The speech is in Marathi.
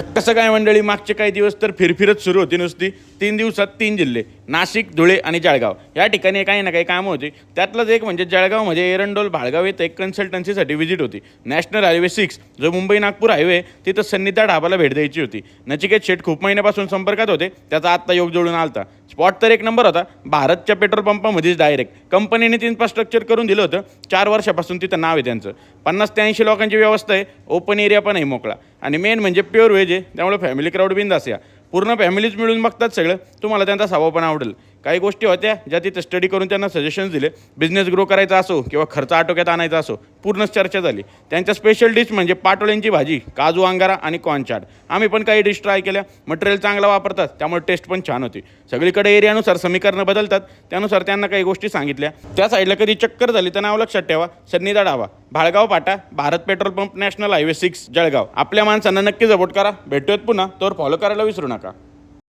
आता कसं काय मंडळी मागचे काही दिवस तर फिरफिरत सुरू होती नुसती. तीन दिवसात तीन जिल्हे नाशिक धुळे आणि जळगाव. या ठिकाणी काही ना काही कामं होती. त्यातलंच एक म्हणजे जळगावमध्ये एरंडोल भाळगाव येथे एक कन्सल्टन्सीसाठी व्हिजिट होती. नॅशनल हायवे सिक्स जो मुंबई नागपूर हायवे तिथं सन्निता ढाबाला भेट द्यायची होती. नचिकेत शेठ खूप महिन्यापासून संपर्कात होते त्याचा आत्ता योग जोडून आलता. स्पॉट तर एक नंबर होता भारतच्या पेट्रोल पंपामध्येच डायरेक्ट कंपनीने ते इन्फ्रास्ट्रक्चर करून दिलं होतं. चार वर्षापासून तिथं नाव आहे त्यांचं. पन्नास ते ऐंशी लोकांची व्यवस्था आहे. ओपन एरिया पण आहे मोकळा. आणि मेन म्हणजे प्युअर व्हेज आहे. त्यामुळे फॅमिली क्राऊड बिंदास या. पूर्ण फॅमिलीच मिळून बघतात सगळं. तुम्हाला त्यांचा स्वभाव पण आवडेल. काही गोष्टी होत्या ज्या तिथं स्टडी करून त्यांना सजेशन्स दिले. बिझनेस ग्रो करायचा असो किंवा खर्च आटोक्यात आणायचा असो पूर्णच चर्चा झाली. त्यांच्या स्पेशल डिश म्हणजे पाटोळ्यांची भाजी काजू अंगारा आणि कॉर्न आम्ही पण काही डिश ट्राय केल्या. मटेरियल चांगला वापरतात त्यामुळे टेस्ट पण छान होती. सगळीकडे एरियानुसार समीकरणं बदलतात. त्यानुसार त्यांना काही गोष्टी सांगितल्या. त्या साईडला कधी चक्कर झाली तर नाव लक्षात ठेवा. सन्नीदा डावा भाळगाव पाटा Bharat petrol pump national highway six Jalgaon. आपल्या माणसांना नक्की जबोट करा. भेटूयात पुन्हा. तोवर फॉलो करायला विसरू नका.